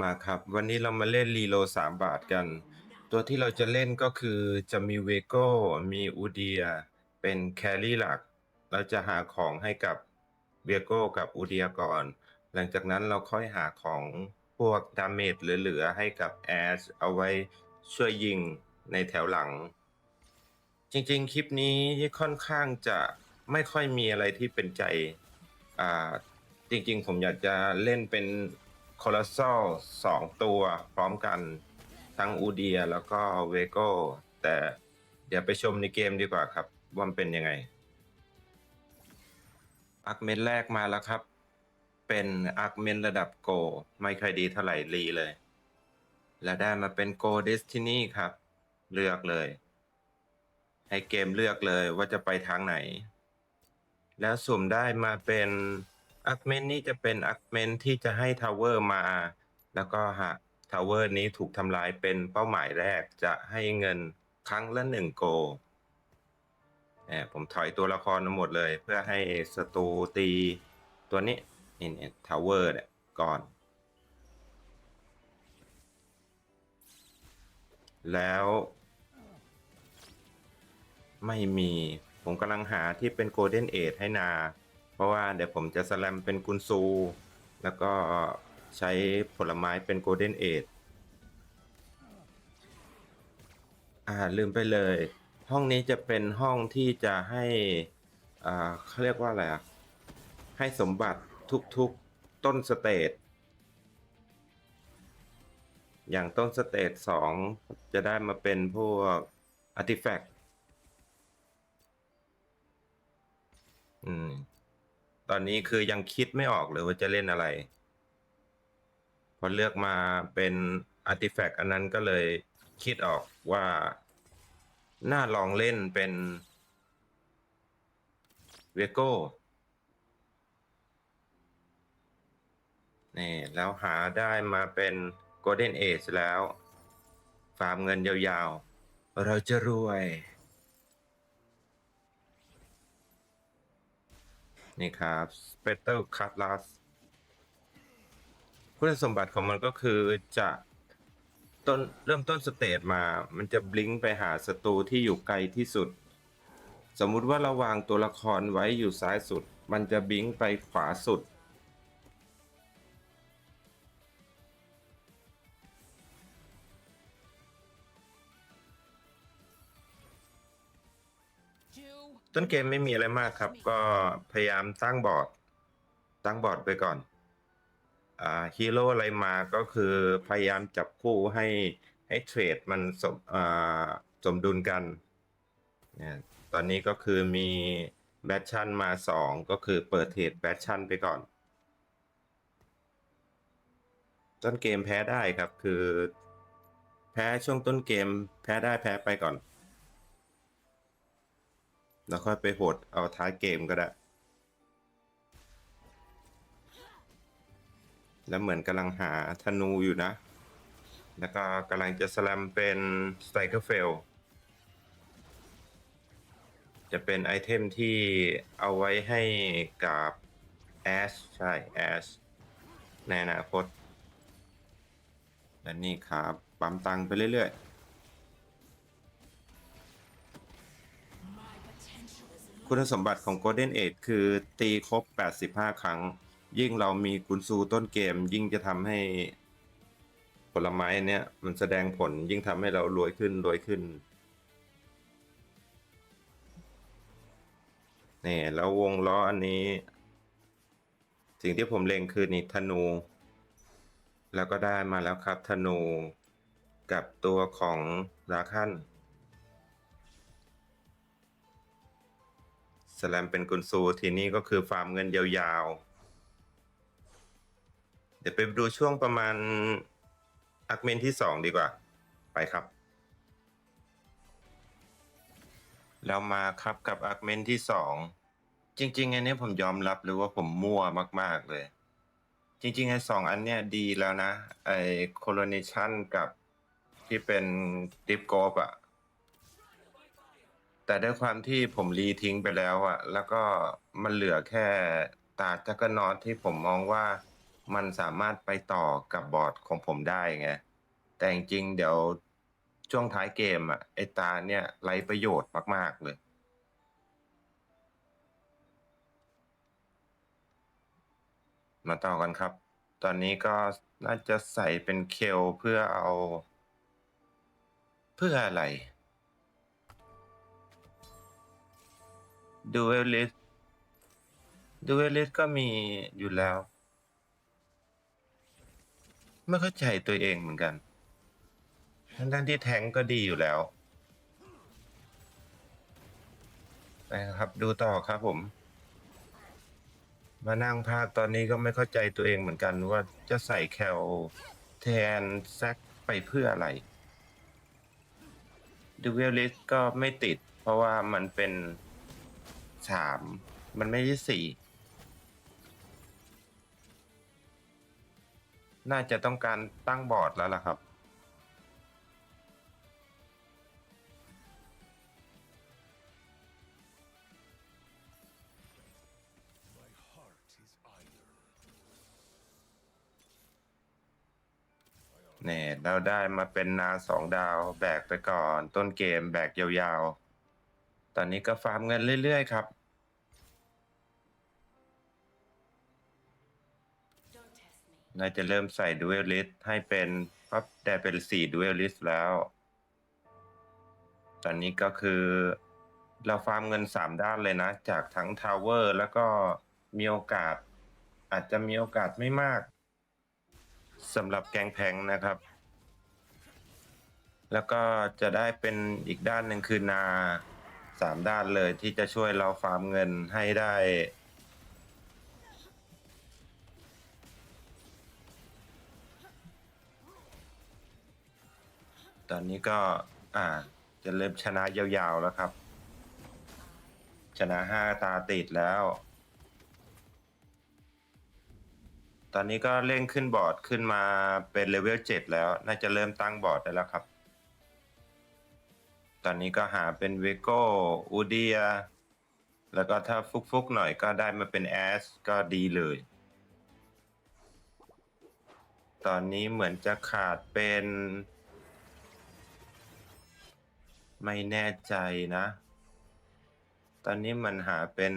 มาครับวันนี้เรามาเล่นรีโลสามบาทกัน ตัวที่เราจะเล่นก็คือจะมีเวโก้มีอูเดีย เป็นแครี่หลัก เราจะหาของให้กับเวโก้กับอูเดียก่อน หลังจากนั้นเราค่อยหาของพวกดาเมจเหลือๆให้กับแอชเอาไว้ช่วยยิงในแถวหลัง จริงๆ คลิปนี้ค่อนข้างจะไม่ค่อยมีอะไรที่เป็นใจอ่าจริงๆ ผมอยากจะเล่นเป็น คอร์ s ซ l สองตัวพร้อมกันทั้งอูเดียแล้วก็เวโก้แต่เดี๋ยวไปชมในเกมดีกว่าครับ ว่ามันเป็นยังไง อาร์คเมนแรกมาแล้วครับ เป็นอาร์คเมนระดับโก ไม่ค่อยดีเท่าไหร่รีเลย และได้มาเป็นโกเดสตินีครับ เลือกเลย ให้เกมเลือกเลยว่าจะไปทางไหน แล้วสุ่มได้มาเป็น อักเมนนี่จะเป็นอักเมนที่จะให้ทาวเวอร์มา แล้วก็หากทาวเวอร์นี้ถูกทำลายเป็นเป้าหมายแรกจะให้เงินครั้งละหนึ่งโกแผมถอยตัวละครมาหมดเลย เพื่อให้ศัตรูตีตัวนี้นี่เนี่ยทาวเวอร์เนี่ยก่อน แล้ว ไม่มีผมกำลังหาที่เป็นโกลเด้นเอทให้นา เพราะว่าเดี๋ยวผมจะสแลมเป็นกุนซู แล้วก็ใช้ผลไม้เป็นโกลเด้นเอทอ่าลืมไปเลย ห้องนี้จะเป็นห้องที่จะให้อ่าเขาเรียกว่าอะไรอะ ให้สมบัติทุกๆต้นสเตจอย่างต้นสเตจสองจะได้มาเป็นพวกอาร์ติแฟกต์อืม ตอนนี้คือยังคิดไม่ออกเลยว่าจะเล่นอะไร พอเลือกมาเป็นอาร์ติแฟกต์อันนั้นก็เลยคิดออกว่า น่าลองเล่นเป็นเวโก้นี่แล้วหาได้มาเป็น Golden Age แล้ว ฟาร์มเงินยาวๆ เราจะรวย นี่ครับ s p e c t r c u t l a s คุณสมบัติของมันก็คือจะต้นเริ่มต้นสเตจมา มันจะบลิงไปหาศัตรูที่อยู่ไกลที่สุด สมมุติว่าเราวางตัวละครไว้อยู่ซ้ายสุด มันจะบลิงไปขวาสุด ต้นเกมไม่มีอะไรมากครับ ก็พยายามตั้งบอร์ดตั้งบอร์ดไปก่อน อ่าฮีโร่อะไรมาก็คือพยายามจับคู่ให้ให้เทรดมันสมอ่าสมดุลกันเนี่ยตอนนี้ก็คือมีแบทชั่นมาสองก็คือเปิดเทรดแบทชั่นไปก่อน ต้นเกมแพ้ได้ครับคือ แพ้ช่วงต้นเกม แพ้ได้แพ้ไปก่อน แล้วค่อยไปโหดเอาท้ายเกมก็ได้ แล้วเหมือนกำลังหาธนูอยู่นะ แล้วก็กำลังจะสแลมเป็นสไตรเกอร์เฟลจะเป็นไอเทมที่เอาไว้ให้กับแอชใช่แอชในอนาคตและนี่ครับปั๊มตังไปเรื่อยๆ คุณสมบัติของ Golden Age คือตีครบ 85 ครั้ง ยิ่งเรามีกุนซูต้นเกม ยิ่งจะทำให้ผลไม้เนี้ยมันแสดงผลยิ่งทำให้เรารวยขึ้นรวยขึ้นนี่แล้ววงล้ออันนี้ สิ่งที่ผมเล็งคือนี่ธนู แล้วก็ได้มาแล้วครับธนู กับตัวของราคัน สแลมเป็นกุนซูทีนี้ก็คือฟาร์มเงินยาวๆ เดี๋ยวไปดูช่วงประมาณอักเมนที่สองดีกว่า ไปครับ แล้วมาครับกับอักเมนที่สองจริงๆอันนี้ผมยอมรับเลยว่าผมมั่วมาก ๆเลย จริงๆไอ้สองอันเนี้ยดีแล้วนะ ไอ้โคโลนิชันกับที่เป็นดิฟโกบอะ แต่ด้วยความที่ผมรีทิ้งไปแล้วอะแล้วก็มันเหลือแค่ตาจักรนอตที่ผมมองว่ามันสามารถไปต่อกับบอร์ดของผมได้ไงแต่จริงๆเดี๋ยวช่วงท้ายเกมอะไอตาเนี่ยไรประโยชน์มากๆเลย มาต่อกันครับ ตอนนี้ก็น่าจะใส่เป็นเคลเพื่อเอา เพื่ออะไร ดูเอลิสดูเอลิสก็มีอยู่แล้ว ไม่เข้าใจตัวเองเหมือนกัน ทั้งๆที่แทงก์ก็ดีอยู่แล้วไปครับดูต่อครับผม มานั่งภาคตอนนี้ก็ไม่เข้าใจตัวเองเหมือนกันว่าจะใส่แคลแทนแซกไปเพื่ออะไรดูเวลลิสก็ไม่ติด เพราะว่ามันเป็น สามมันไม่ใช่สี่น่าจะต้องการตั้งบอร์ดแล้วล่ะครับ เนี่ย เราได้มาเป็นนาสองดาว แบกไปก่อน ต้นเกมแบกยาวๆ ตอนนี้ก็ฟาร์มเงินเรื่อยๆครับ น่าจะเริ่มใส่ดูเอลลิสให้เป็นปั๊บได้เป็นสี่ดูเอลลิสแล้ว ตอนนี้ก็คือ เราฟาร์มเงินสามด้านเลยนะ จากทั้งทาวเวอร์แล้วก็มีโอกาส อาจจะมีโอกาสไม่มากสำหรับแกงแพงนะครับ แล้วก็จะได้เป็นอีกด้านหนึ่งคือนา สามด้านเลยที่จะช่วยเราฟาร์มเงินให้ได้ ตอนนี้ก็อ่าจะเริ่มชนะยาวๆแล้วครับ ชนะห้าตาติดแล้ว ตอนนี้ก็เร่งขึ้นบอร์ดขึ้นมาเป็นเลเวลเจ็ดแล้ว น่าจะเริ่มตั้งบอร์ดได้แล้วครับ อนนี้ก็หาเป็นเวโก้อูเดียแล้วก็ถ้าฟุกๆหน่อยก็ได้มาเป็นแอสก็ดีเลย ตอนนี้เหมือนจะขาดเป็น ไม่แน่ใจนะ ตอนนี้มันหาเป็น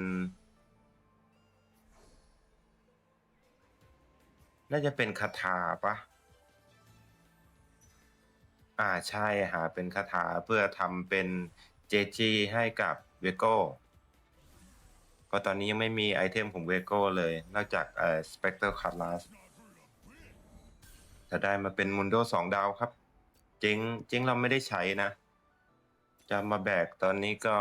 น่าจะเป็นคาถาปะ อ่าใช่หาเป็นคาถาเพื่อทำเป็น JG ให้กับเวโก้ก็ตอนนี้ยังไม่มีไอเทมของเวโก้เลย นอกจากเอ่อ Spectre Cutlass จะได้มาเป็นมุนโดสองดาวครับจริงจริงเราไม่ได้ใช้นะ จะมาแบกตอนนี้ก็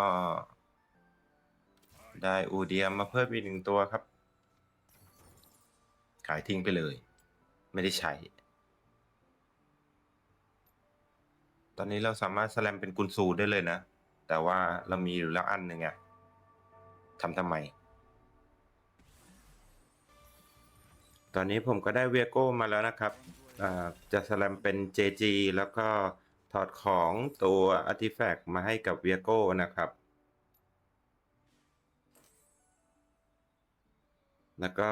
ได้อูเดียมาเพิ่มอีกหนึ่งตัวครับ ขายทิ้งไปเลย ไม่ได้ใช้ ตอนนี้เราสามารถสลมเป็นกุนซูได้เลยนะ แต่ว่าเรามีอยู่แล้วอันหนึ่งอะทำทำไม ตอนนี้ผมก็ได้เวียโก้มาแล้วนะครับจะสแลมเป็น JG แล้วก็ถอดของตัว Artifact มาให้กับเวียโก้นะครับ แล้วก็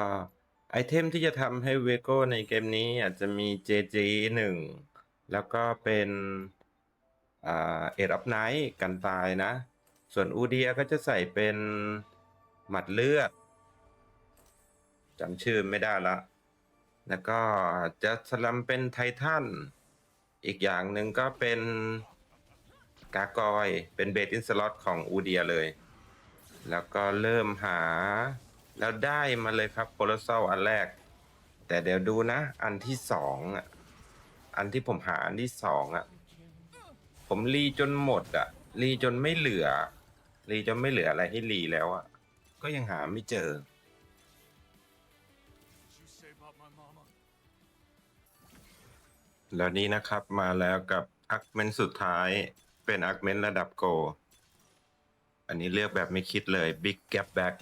ไอเทมที่จะทำให้เวโก้ในเกมนี้อาจจะมี JG 1 แล้วก็เป็น เอ็ดอัพไนท์กันตายนะ ส่วนอูเดียก็จะใส่เป็นหมัดเลือดจำชื่อไม่ได้ละ แล้วก็จะสลัมเป็นไททัน อีกอย่างหนึ่งก็เป็นกากอย เป็นเบสอินสล็อตของอูเดียเลย แล้วก็เริ่มหา แล้วได้มาเลยครับโคลเซอันแรก แต่เดี๋ยวดูนะ อันที่สองอะ อันที่ผมหาอันที่สองอะ ผมรีจนหมดอะ รีจนไม่เหลือ รีจนไม่เหลืออะไรให้รีแล้วอะ ก็ยังหาไม่เจอ แล้วนี้นะครับมาแล้วกับอักเมนสุดท้าย เป็นอักเมนระดับโก อันนี้เลือกแบบไม่คิดเลย Big Gap Back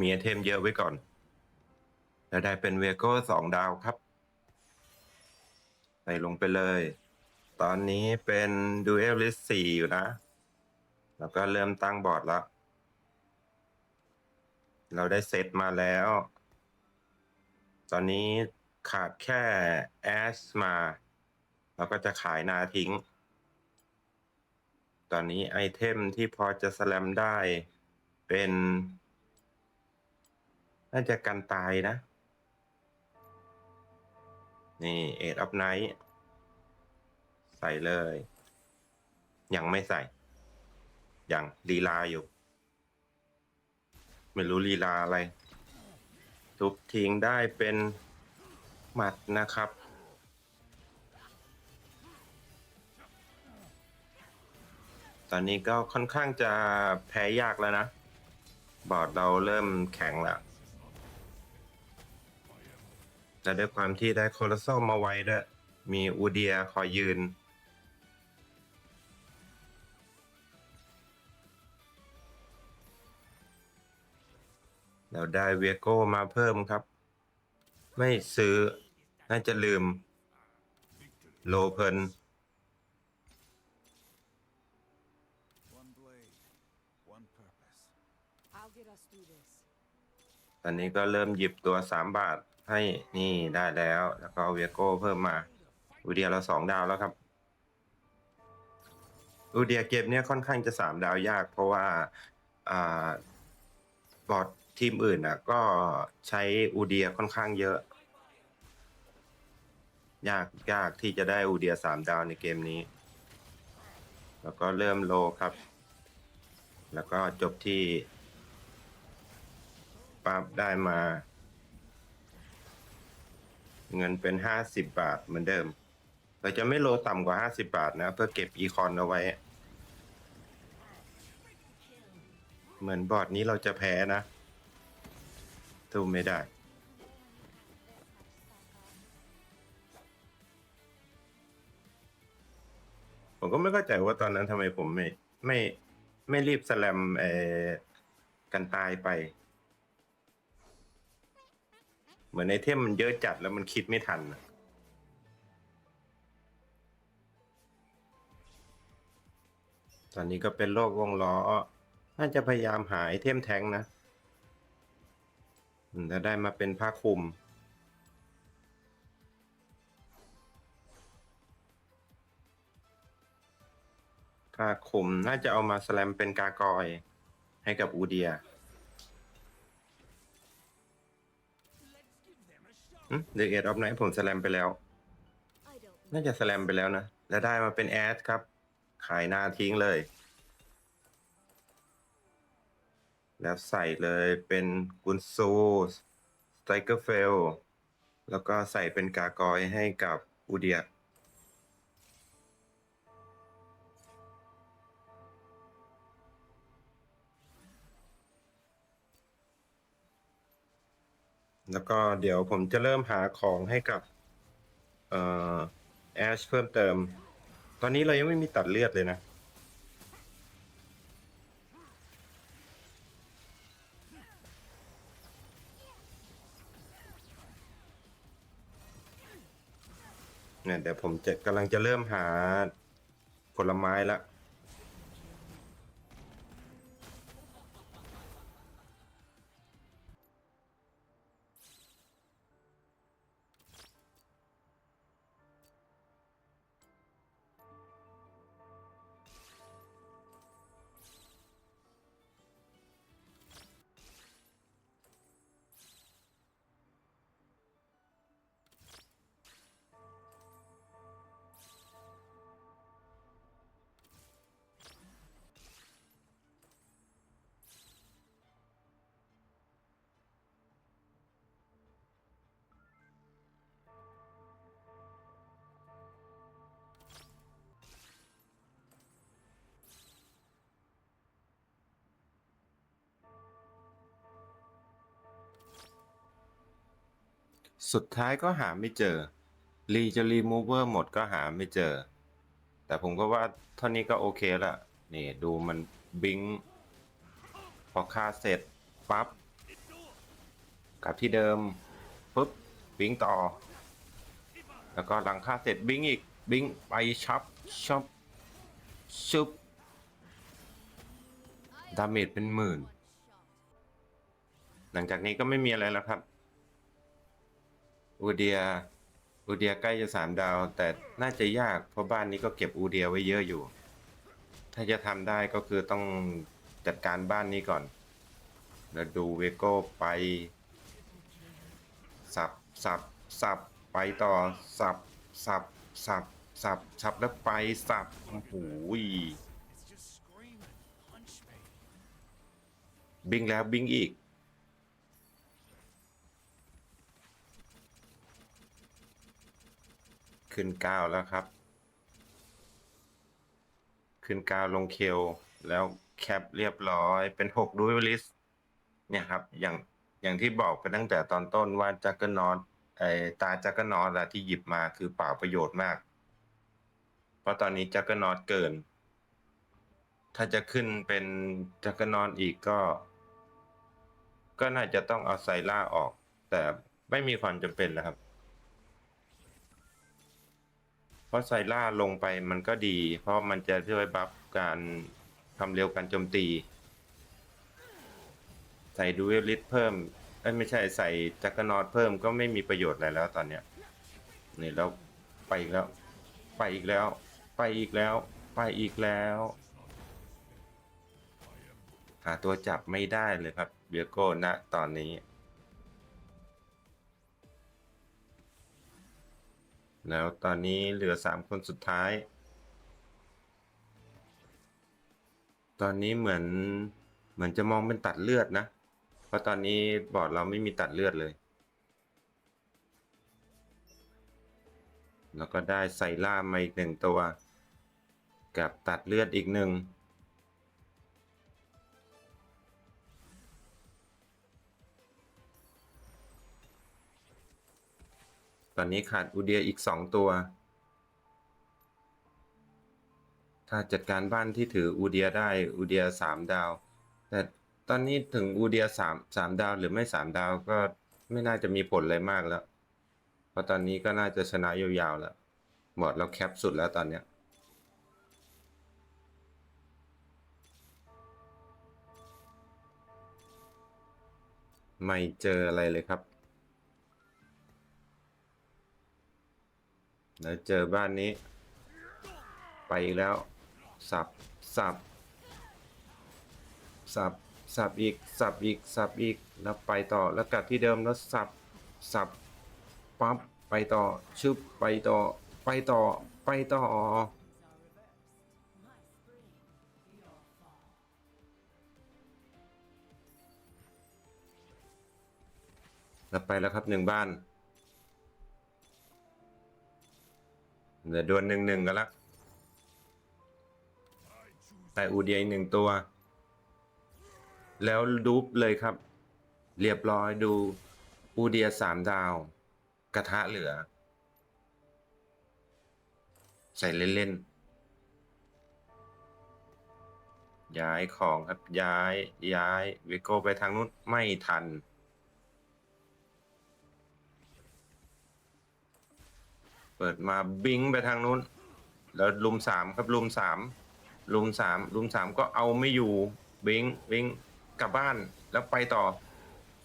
มีไอเทมเยอะไว้ก่อน แล้วได้เป็นเวโก้สองดาวครับ ใส่ลงไปเลย ตอนนี้เป็นดูเอลลิสสี่อยู่นะ แล้วก็เริ่มตั้งบอร์ดแล้ว เราได้เซตมาแล้ว ตอนนี้ขาดแค่แอสมาเราก็จะขายนาทิ้ง ตอนนี้ไอเทมที่พอจะสแลมได้เป็น น่าจะกันตายนะ นี่เอ็ดอัพไนท์ ใส่เลย ยังไม่ใส่ ยังลีลาอยู่ ไม่รู้ลีลาอะไร ทุบทิ้งได้เป็นหมัดนะครับ ตอนนี้ก็ค่อนข้างจะแพ้ยากแล้วนะ บอร์ดเราเริ่มแข็งแล้วแต่ด้วยความที่ได้โคลอสโซมาไว้ด้วยมีอูเดียคอยยืน เราได้เวโก้มาเพิ่มครับ ไม่ซื้อ น่าจะลืม โลเพนตอนนี้ก็เริ่มหยิบตัวสามบาทให้นี่ได้แล้ว แล้วก็เวโก้เพิ่มมาอูเดียเราสองดาวแล้วครับอูเดียเกมเนี้ยค่อนข้างจะสามดาวยาก เพราะว่า อ่า บอร์ด ทีมอื่นอะ ก็ใช้อูเดียค่อนข้างเยอะ ยากยากที่จะได้อูเดียสามดาวในเกมนี้ แล้วก็เริ่มโลครับ แล้วก็จบที่ปั๊บได้มา เงินเป็นห้าสิบบาทเหมือนเดิม เราจะไม่โลต่ำกว่าห้าสิบาทนะ เพื่อเก็บอีคอนเอาไว้เหมือนบอร์ดนี้เราจะแพ้นะ ทูไม่ได้ ผมก็ไม่เข้าใจว่าตอนนั้นทำไมผมไม่ ไม่ไม่รีบสแลมเออกันตายไป เหมือนในเทมมันเยอะจัดแล้วมันคิดไม่ทันน่ะตอนนี้ก็เป็นโรควงล้อ น่าจะพยายามหาไอเทมแท้งนะ อืมแล้วได้มาเป็นผ้าคลุม ผ้าคลุมน่าจะเอามาสแลมเป็นกากอยให้กับอูเดียเดอะเอ็ดออฟไนท์ผมสแลมไปแล้ว น่าจะสแลมไปแล้วนะ แล้วได้มาเป็นแอดครับ ขายหน้าทิ้งเลย แล้วใส่เลยเป็นกุนซูสไตเกอร์เฟล แล้วก็ใส่เป็นกากอยให้กับอูเดียแล้วก็เดี๋ยวผมจะเริ่มหาของให้กับเอ่อแอชเพิ่มเติม ตอนนี้เรายังไม่มีตัดเลือดเลยนะ เนี่ยเดี๋ยวผมจะกำลังจะเริ่มหาผลไม้ละ สุดท้ายก็หาไม่เจอรีจะรีมูเวอร์หมดก็หาไม่เจอ แต่ผมก็ว่าเท่านี้ก็โอเคละนี่ดูมันบิงพอฆ่าเสร็จปั๊บกลับที่เดิมปุ๊บบิงต่อ แล้วก็หลังฆ่าเสร็จบิงอีกบิงไปช็อปช็อปชุบดาเมจเป็นหมื่น หลังจากนี้ก็ไม่มีอะไรแล้วครับ อูเดีย อูเดียใกล้จะสามดาว แต่น่าจะยากเพราะบ้านนี้ก็เก็บอูเดียไว้เยอะอยู่ ถ้าจะทำได้ก็คือต้องจัดการบ้านนี้ก่อน แล้วดูเวโก้ไป สับสับสับไปต่อสับสับสับสับสับแล้วไปสับโอ้โหย It's just screaming. Punch me. บิงแล้วบิงอีก ขึ้นเก้าแล้วครับ ขึ้นเก้าลงเคลแล้วแคปเรียบร้อยเป็นหกดูวลิสเนี่ยครับ อย่างอย่างที่บอกไปตั้งแต่ตอนต้นว่าจักเกอร์นอตไอตาจักเกอร์นอตที่หยิบมาคือเปล่าประโยชน์มาก เพราะตอนนี้จักเกอร์นอตเกิน ถ้าจะขึ้นเป็นจักเกอร์นอตอีกก็ ก็น่าจะต้องเอาไซล่าออก แต่ไม่มีความจำเป็นแล้วครับ เพราะไซล่าลงไปมันก็ดี เพราะมันจะช่วยบัฟการความเร็วการโจมตี ใส่ดูเอลิสเพิ่มเอ้ยไม่ใช่ใส่จักรนอตเพิ่มก็ไม่มีประโยชน์อะไรแล้วตอนเนี้ยนี่แล้วไปอีกแล้ว ไปอีกแล้ว ไปอีกแล้ว ไปอีกแล้วหาตัวจับไม่ได้เลยครับเบียโก้ณตอนนี้ แล้วตอนนี้เหลือสามคนสุดท้าย ตอนนี้เหมือนเหมือนจะมองเป็นตัดเลือดนะ เพราะตอนนี้บอร์ดเราไม่มีตัดเลือดเลย แล้วก็ได้ไซล่ามาอีกหนึ่งตัว กับตัดเลือดอีกหนึ่ง ตอนนี้ขาดอูเดียอีกสองตัว ถ้าจัดการบ้านที่ถืออูเดียได้อูเดียสามดาว แต่ตอนนี้ถึงอูเดียสามสามดาวหรือไม่สามดาวก็ไม่น่าจะมีผลอะไรมากแล้ว เพราะตอนนี้ก็น่าจะชนะยาวๆแล้วบอร์ดเราแคปสุดแล้วตอนเนี้ยไม่เจออะไรเลยครับ แล้วเจอบ้านนี้ ไปอีกแล้ว สับ สับ สับ สับอีก สับอีก สับอีก แล้วไปต่อ แล้วกลับที่เดิมแล้วสับ สับ ปั๊บ ไปต่อ ชึบ ไปต่อ ไปต่อ ไปต่อ แล้วไปแล้วครับหนึ่งบ้าน เหลือดวลหนึ่งหนึ่งกันละแต่อูเดียอีกหนึ่งตัว แล้วดูปเลยครับ เรียบร้อยดูอูเดียสามดาว กระทะเหลือ ใส่เล่นๆย้ายของครับย้ายย้ายวิโก้ไปทางนู้นไม่ทัน เปิดมาบิงไปทางนู้น แล้วลุมสามครับลุมสามลุมสามลุมสามก็เอาไม่อยู่บิงบิงกลับบ้านแล้วไปต่อ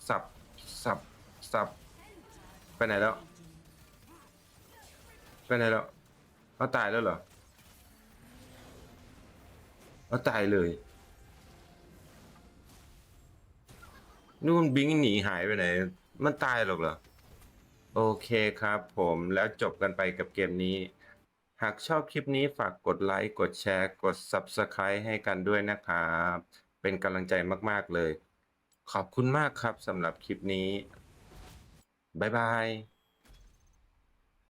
สับสับสับไปไหนแล้วไปไหนแล้วเขาตายแล้วเหรอเขาตายเลยนู่นบิงหนีหายไปไหน มันตายหรอกเหรอ โอเคครับผมแล้วจบกันไปกับเกมนี้ หากชอบคลิปนี้ฝากกดไลค์กดแชร์กด Subscribe ให้กันด้วยนะครับ เป็นกำลังใจมากๆเลย ขอบคุณมากครับสำหรับคลิปนี้ บ๊ายบาย